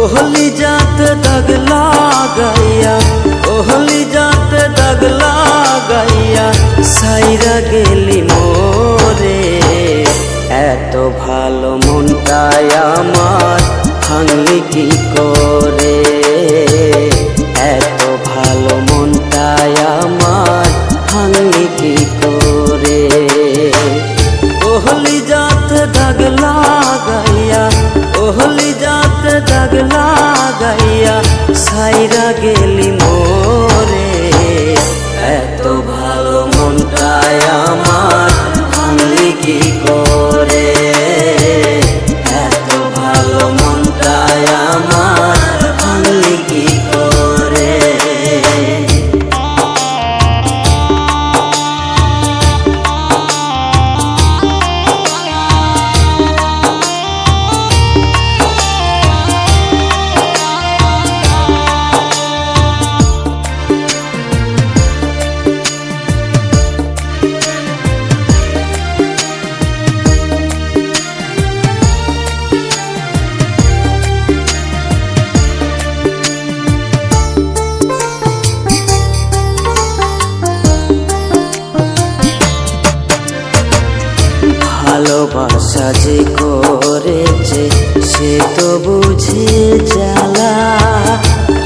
ওহলি যাত দাগ লাগাইয়া ওহলি যাত দাগ লাগাইয়া সাইরা গেলি মোরে এত ভালো মনটাই আমার ভাঙলি কি করে এত ভালো মনটাই আমার ভাঙলি কি করে ওহলি যাত দাগ ওহলি সাইরা গেলি ভালোবাসা যে করেছে, সে তো বুঝে জ্বালা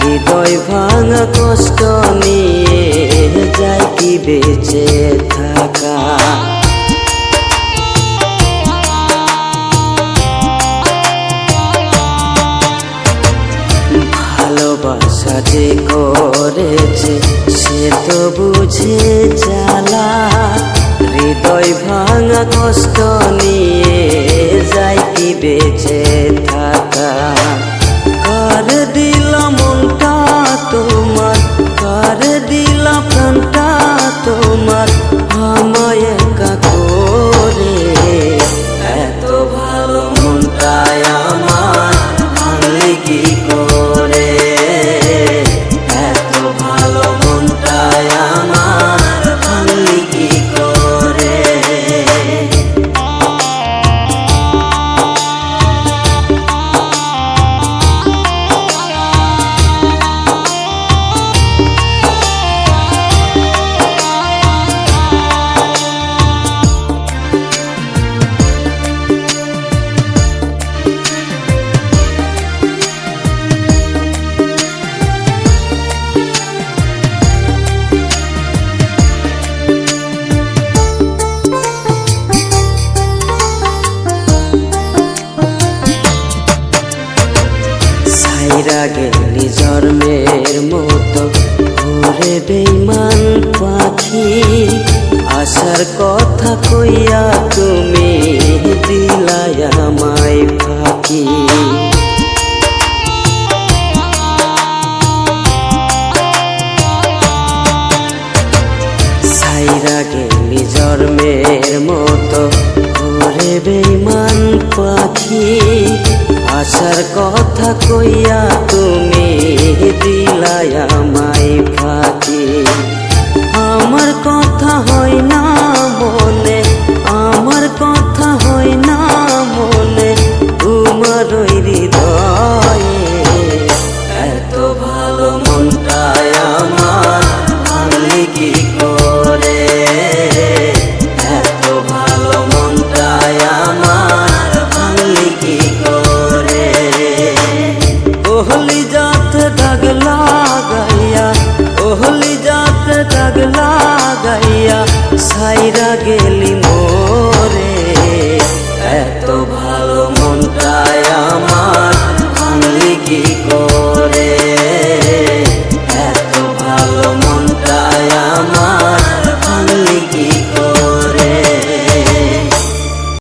হৃদয় ভাঙা কষ্ট নিয়ে যায় কি বেঁচে থাকা। ভালোবাসা যে করেছে, সে তো বুঝে জ্বালা হৃদয় ভাঙা কষ্ট নিয়ে গেলি জন্মের মতো। ঘুরে বেইমান পাখি, আসার কথা কইয়া তুমি দিলাই আমায় ফাঁকি। সাইরা গেলি মতো। ঘুরে বেইমান পাখি আসার কথা কইয়া তুমি দিলাই আমায় ফাঁকি। আমার কথা হয় না মনে, আমার কথা হয় না মনে তোমার হৃদয়ে। ওহলি সাইরা গেলি